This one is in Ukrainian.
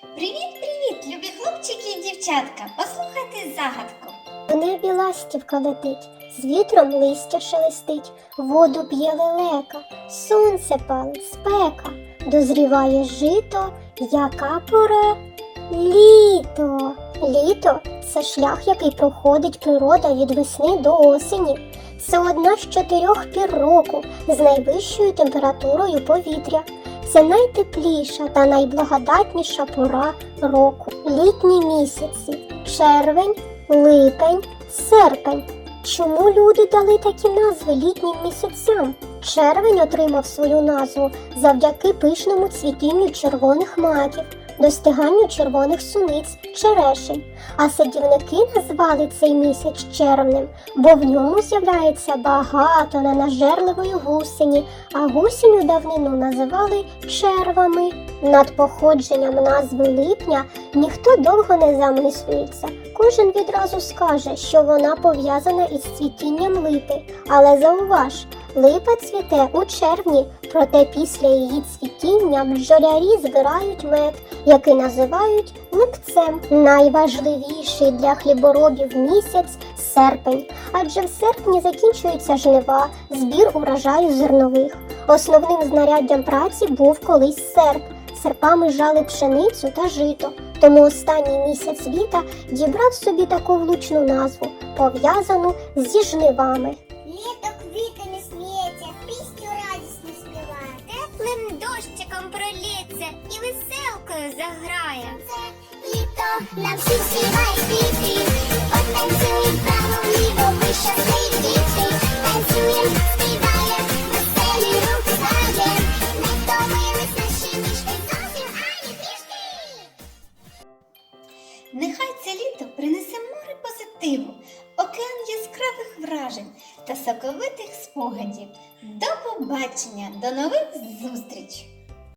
Привіт-привіт, любі хлопчики і дівчатка! Послухайте загадку. В небі ластівка летить, з вітром листя шелестить, воду п'є лелека, сонце палить, спека, дозріває жито, яка пора? Літо. Літо це шлях, який проходить природа від весни до осені. Це одна з чотирьох пір року з найвищою температурою повітря. Це найтепліша та найблагодатніша пора року. Літні місяці червень, липень, серпень. Чому люди дали такі назви літнім місяцям? Червень отримав свою назву завдяки пишному цвітінню червоних маків, достиганню червоних суниць, черешень. А садівники назвали цей місяць червнем, бо в ньому з'являється багато ненажерливої гусені, а гусінь у давнину називали червами. Над походженням назви липня ніхто довго не замислюється. Кожен відразу скаже, що вона пов'язана із цвітінням липи. Але зауваж, липа цвіте у червні, проте після її цвітіння бджолярі збирають мед, який називають липцем. Найважливіший для хліборобів місяць серпень, адже в серпні закінчуються жнива, збір урожаю зернових. Основним знаряддям праці був колись серп. Серпами жали пшеницю та жито, тому останній місяць літа дібрав собі таку влучну назву, пов'язану зі жнивами. Веселкою заграє. Літо нам всім співає квіти. Потанцюємо право вліво, ми щасливі діти. Танцюєм, співаєм, веселі руки знаєм. Не втомились наші ніжки зовсім ані трішки. Нехай це літо принесе море позитиву, океан яскравих вражень та соковитих спогадів. До побачення, до нових зустріч!